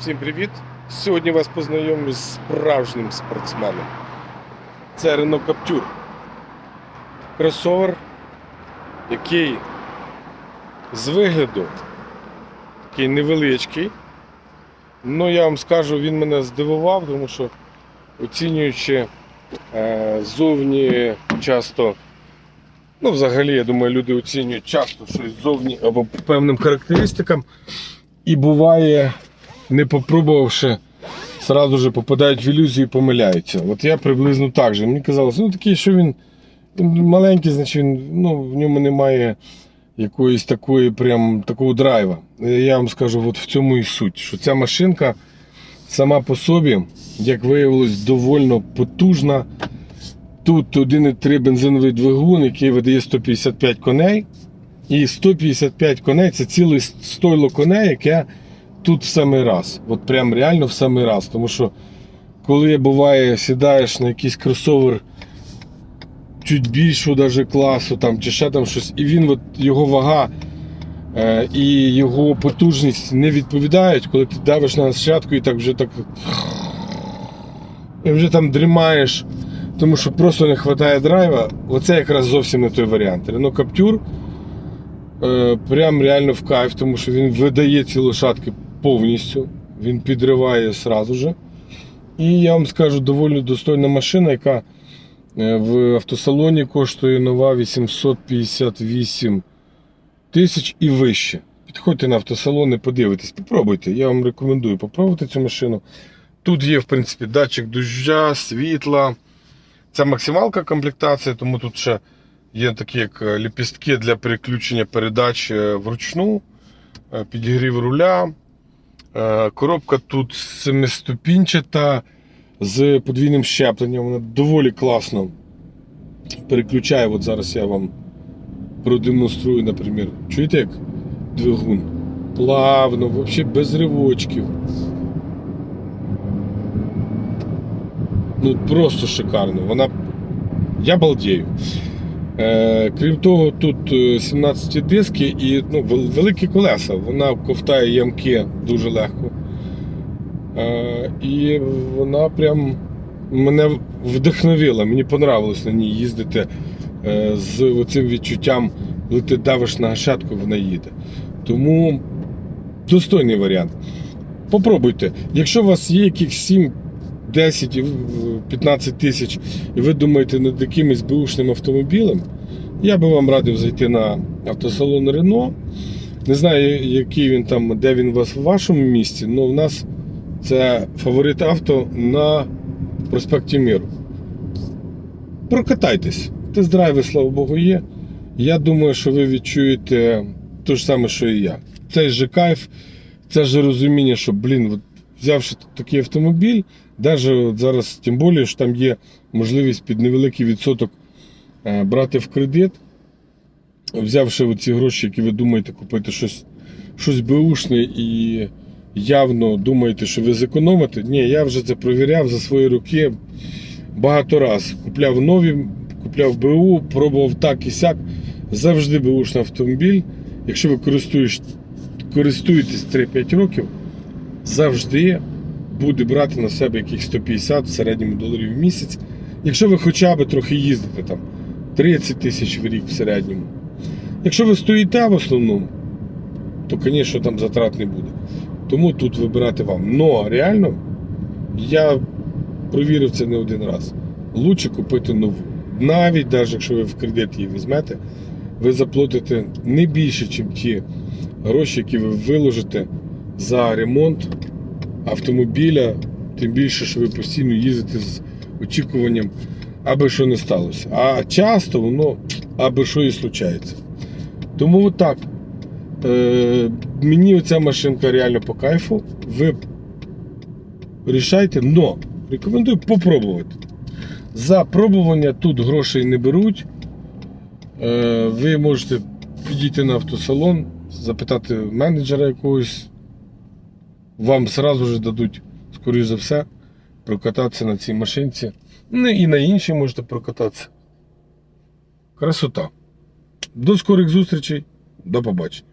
Всім привіт! Сьогодні вас познайомлю з справжнім спортсменом. Це Renault Captur. Кросовер, який з вигляду такий невеличкий. Ну, я вам скажу, він мене здивував, тому що оцінюючи е, зовні часто, ну, взагалі, я думаю, люди оцінюють часто щось зовні або по певним характеристикам. І буває, не попробувавши, сразу же попадають в ілюзію і помиляються. От я приблизно так же. Мені казалось, ну такий, що він маленький, значить він, ну, в ньому немає якоїсь такої прям такого драйва. Я вам скажу, от в цьому і суть, що ця машинка сама по собі, як виявилось, довольно потужна. Тут 1,3 бензиновий двигун, який видає 155 коней. І 155 коней це ціле стойло коней, яке тут в самий раз. От прям реально в самий раз. Тому що коли буває, сідаєш на якийсь кросовер чуть більшого даже класу там, чи ще там щось, і він, от, його вага е, і його потужність не відповідають, коли ти давиш на шатку і так вже так. І вже там дрімаєш, тому що просто не вистачає драйва. Оце якраз зовсім не той варіант. Renault Captur е, прям реально в кайф, тому що він видає ці лошадки повністю, він підриває сразу же. І я вам скажу, доволі достойна машина, яка е, в автосалоні коштує нова 858 тисяч і вище. Підходьте на автосалон і подивитесь, попробуйте. Я вам рекомендую попробувати цю машину. Тут є, в принципі, датчик дождя, світла. Це максималка комплектація, тому тут ще є такі як е, ліпістки для переключення передач е, вручну, підігрів руля. Е, Коробка тут семиступінчата з подвійним щепленням. Вона доволі класно переключає. От зараз я вам продемонструю, наприклад. Чуєте, як двигун? Плавно, взагалі без ривочків. Ну просто шикарно. Вона. Я балдею. Е, крім того, тут е, 17 диски і ну, великі колеса. Вона ковтає ямки дуже легко. Е, і вона прям мене вдохновила. Мені понравилось на ній їздити е, з цим відчуттям, коли ти давиш на гашетку, вона їде. Тому достойний варіант. Попробуйте. Якщо у вас є якихось 7, 10, і, е, 15 тисяч, і ви думаєте над якимось бушним автомобілем, я би вам радив зайти на автосалон Рено. Не знаю, який він там, де він у вас в вашому місті, але в нас це фаворит авто на проспекті Миру. Прокатайтесь. Тест-драйви, слава Богу, є. Я думаю, що ви відчуєте те ж саме, що і я. Цей же кайф, це ж розуміння, що, блін, взявши такий автомобіль, навіть зараз, тим більше, що там є можливість під невеликий відсоток е, брати в кредит, взявши ці гроші, які ви думаєте купити щось, щось беушне і явно думаєте, що ви зекономите. Ні, я вже це провіряв за свої роки багато раз. Купляв нові, купляв БУ, пробував так і сяк. Завжди беушний автомобіль. Якщо ви користуєш, користуєтесь 3-5 років, завжди буде брати на себе яких 150 в середньому доларів в місяць. Якщо ви хоча б трохи їздите там 30 тисяч в рік в середньому. Якщо ви стоїте в основному, то, звісно, там затрат не буде. Тому тут вибирати вам. Но реально, я провірив це не один раз. Лучше купити нову. Навіть навіть якщо ви в кредит її візьмете, ви заплатите не більше, ніж ті гроші, які ви виложите за ремонт автомобіля, тим більше, що ви постійно їздите з очікуванням, аби що не сталося. А часто воно аби що і случається. Тому отак. Е, мені оця машинка реально по кайфу. Ви рішайте, но рекомендую попробувати. За пробування тут грошей не беруть. Е, ви можете підійти на автосалон, запитати менеджера якогось. Вам сразу ж дадуть, скоріш за все, прокататися на цій машинці. Ну і на іншій можете прокататися. Красота. До скорих зустрічей. До побачення.